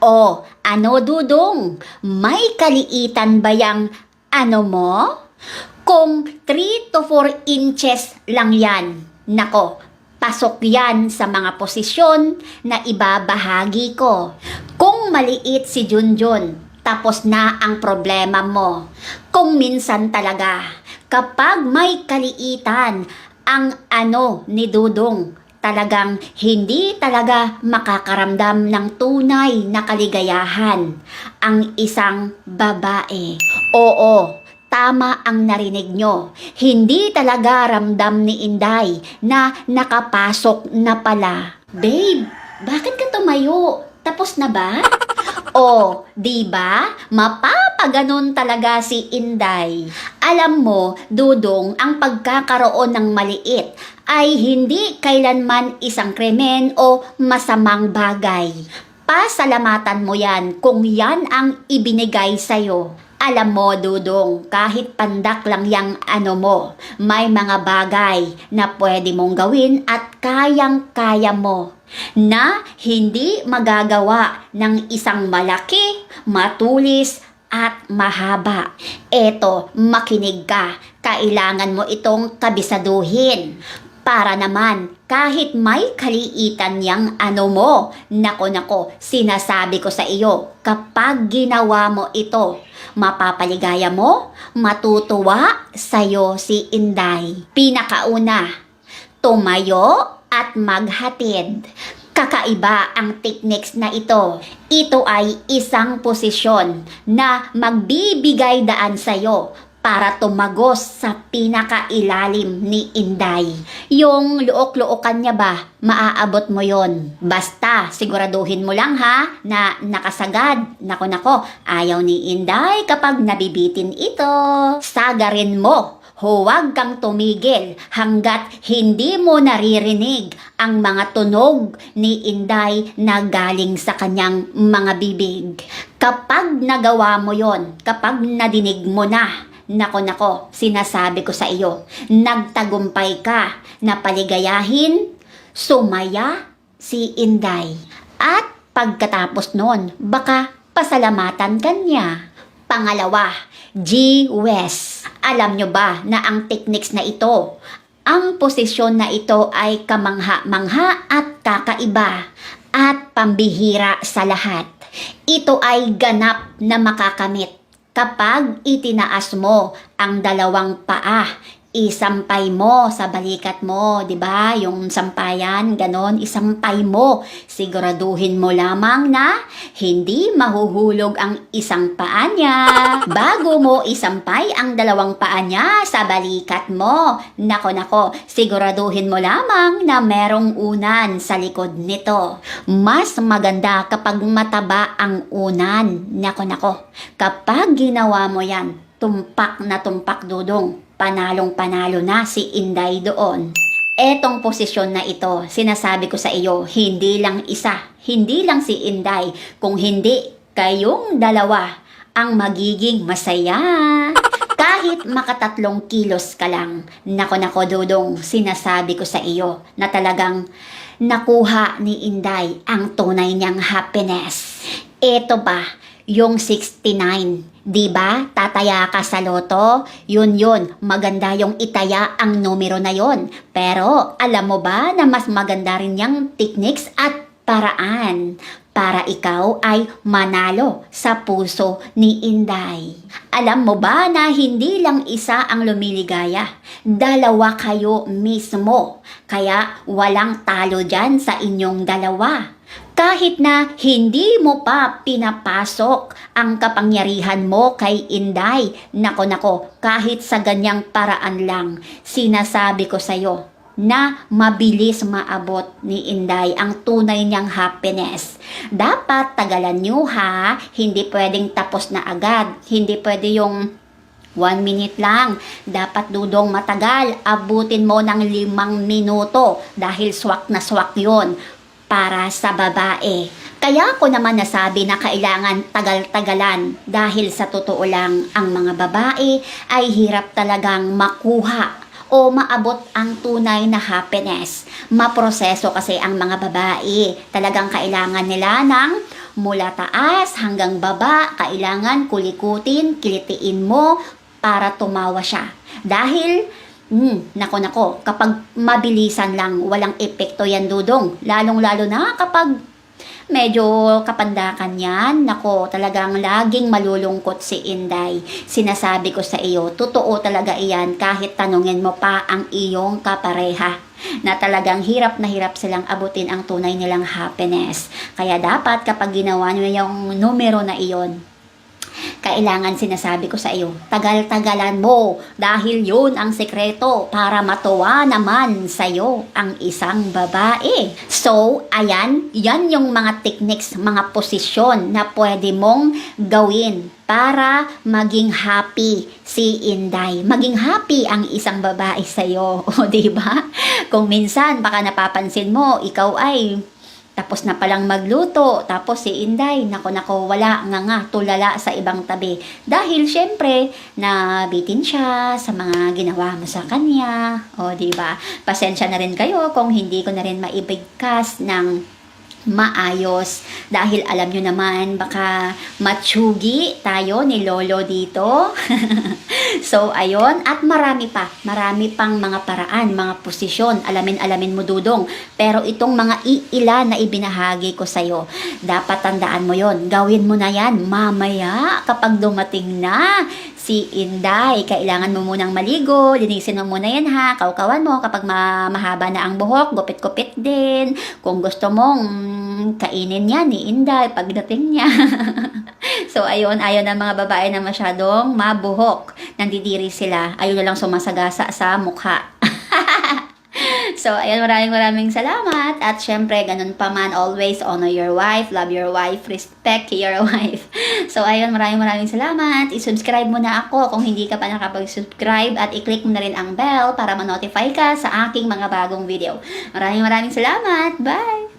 O, ano dudong? May kaliitan ba yang ano mo? Kung 3 to 4 inches lang yan, nako, pasok yan sa mga posisyon na ibabahagi ko. Kung maliit si Junjun, tapos na ang problema mo. Kung minsan talaga, kapag may kaliitan, ang ano ni Dudong, talagang hindi talaga makakaramdam ng tunay na kaligayahan ang isang babae. Oo, tama ang narinig nyo. Hindi talaga ramdam ni Inday na nakapasok na pala. Babe, bakit ka tumayo? Tapos na ba? O, di ba? Mapapaganon talaga si Inday. Alam mo, Dudong, ang pagkakaroon ng maliit ay hindi kailanman isang krimen o masamang bagay. Pasalamatan mo yan kung yan ang ibinigay sa'yo. Alam mo, Dudong, kahit pandak lang yang ano mo, may mga bagay na pwede mong gawin at kayang-kaya mo na hindi magagawa ng isang malaki, matulis, at mahaba. Eto, makinig ka. Kailangan mo itong kabisaduhin. Para naman, kahit may kaliitan yang ano mo, nako nako, sinasabi ko sa iyo, kapag ginawa mo ito, mapapaligaya mo, matutuwa sa'yo si Inday. Pinakauna, tumayo at maghatid. Kakaiba ang techniques na ito. Ito ay isang posisyon na magbibigay daan sa'yo para tumagos sa pinakailalim ni Inday. Yung luok-lookan niya ba, maaabot mo yon. Basta, siguraduhin mo lang ha, na nakasagad. Nako nako, ayaw ni Inday kapag nabibitin ito. Sagarin mo Huwag kang tumigil hanggat hindi mo naririnig ang mga tunog ni Inday na galing sa kanyang mga bibig. Kapag nagawa mo yon, kapag nadinig mo na, nako nako, sinasabi ko sa iyo, nagtagumpay ka na paligayahin, sumaya si Inday. At pagkatapos nun, baka pasalamatan ka niya. Pangalawa, G. West. Alam nyo ba na ang techniques na ito, ang posisyon na ito ay kamangha-mangha at kakaiba at pambihira sa lahat. Ito ay ganap na makakamit kapag itinaas mo ang dalawang paa isampay mo sa balikat mo, 'di ba? Yung sampayan, ganon, isampay mo. Siguraduhin mo lamang na hindi mahuhulog ang isang paa niya. Bago mo isampay ang dalawang paa niya sa balikat mo. Nako nako, siguraduhin mo lamang na merong unan sa likod nito. Mas maganda kapag mataba ang unan. Nako nako, kapag ginawa mo 'yan, tumpak na tumpak dudong panalong panalo na si Inday doon. Etong posisyon na ito, sinasabi ko sa iyo, hindi lang isa, hindi lang si Inday, kung hindi kayong dalawa ang magiging masaya. Kahit makatatlong kilos ka lang, nako nako dudong, sinasabi ko sa iyo na talagang nakuha ni Inday ang tunay niyang happiness. Ito ba, yung 69 Di ba? Tataya ka sa loto? Yun yun, maganda yung itaya ang numero na yon. Pero alam mo ba na mas maganda rin yung techniques at paraan para ikaw ay manalo sa puso ni Inday. Alam mo ba na hindi lang isa ang lumiligaya, dalawa kayo mismo. Kaya walang talo dyan sa inyong dalawa. Kahit na hindi mo pa pinapasok ang kapangyarihan mo kay Inday, nako nako, kahit sa ganyang paraan lang, sinasabi ko sa iyo na mabilis maabot ni Inday ang tunay niyang happiness. Dapat tagalan niyo ha, hindi pwedeng tapos na agad, hindi pwede yung One minute lang. Dapat dudong matagal. Abutin mo ng limang minuto dahil swak na swak yon para sa babae. Kaya ko naman nasabi na kailangan tagal-tagalan dahil sa totoo lang ang mga babae ay hirap talagang makuha o maabot ang tunay na happiness. Maproseso kasi ang mga babae. Talagang kailangan nila ng mula taas hanggang baba, kailangan kulikutin, kilitiin mo para tumawa siya. Dahil, hmm, nako nako, kapag mabilisan lang, walang epekto yan dudong. Lalong-lalo na kapag medyo kapandakan yan. Nako, talagang laging malulungkot si Inday. Sinasabi ko sa iyo, totoo talaga iyan kahit tanungin mo pa ang iyong kapareha na talagang hirap na hirap silang abutin ang tunay nilang happiness. Kaya dapat kapag ginawa nyo yung numero na iyon, kailangan sinasabi ko sa iyo, tagal-tagalan mo dahil yun ang sekreto para matuwa naman sa iyo ang isang babae. So, ayan, yan yung mga techniques, mga posisyon na pwede mong gawin para maging happy si Inday. Maging happy ang isang babae sa iyo, o ba? Kung minsan baka napapansin mo, ikaw ay tapos na palang magluto, tapos si Inday, nako nako, wala nga nga, tulala sa ibang tabi. Dahil syempre, nabitin siya sa mga ginawa mo sa kanya. O, di ba? Pasensya na rin kayo kung hindi ko na rin maibigkas ng maayos dahil alam nyo naman baka matsugi tayo ni Lolo dito so ayon at marami pa. Marami pang mga paraan mga posisyon. Alamin alamin mo dudong. Pero itong mga iila na ibinahagi ko sa'yo dapat tandaan mo yon gawin mo na yan mamaya kapag dumating na si Inday. Kailangan mo munang maligo, linisin mo muna yan ha, kaukawan mo kapag ma- mahaba na ang buhok, gupit-gupit din. Kung gusto mong mm, kainin yan ni Inday pagdating niya. so ayun, ayaw ng mga babae na masyadong mabuhok. Nandidiri sila, ayaw na lang sumasagasa sa mukha. So, ayan, maraming maraming salamat. At syempre, ganun pa man, always honor your wife, love your wife, respect your wife. So, ayun, maraming maraming salamat. I-subscribe mo na ako kung hindi ka pa nakapag-subscribe at i-click mo na rin ang bell para ma-notify ka sa aking mga bagong video. Maraming maraming salamat. Bye!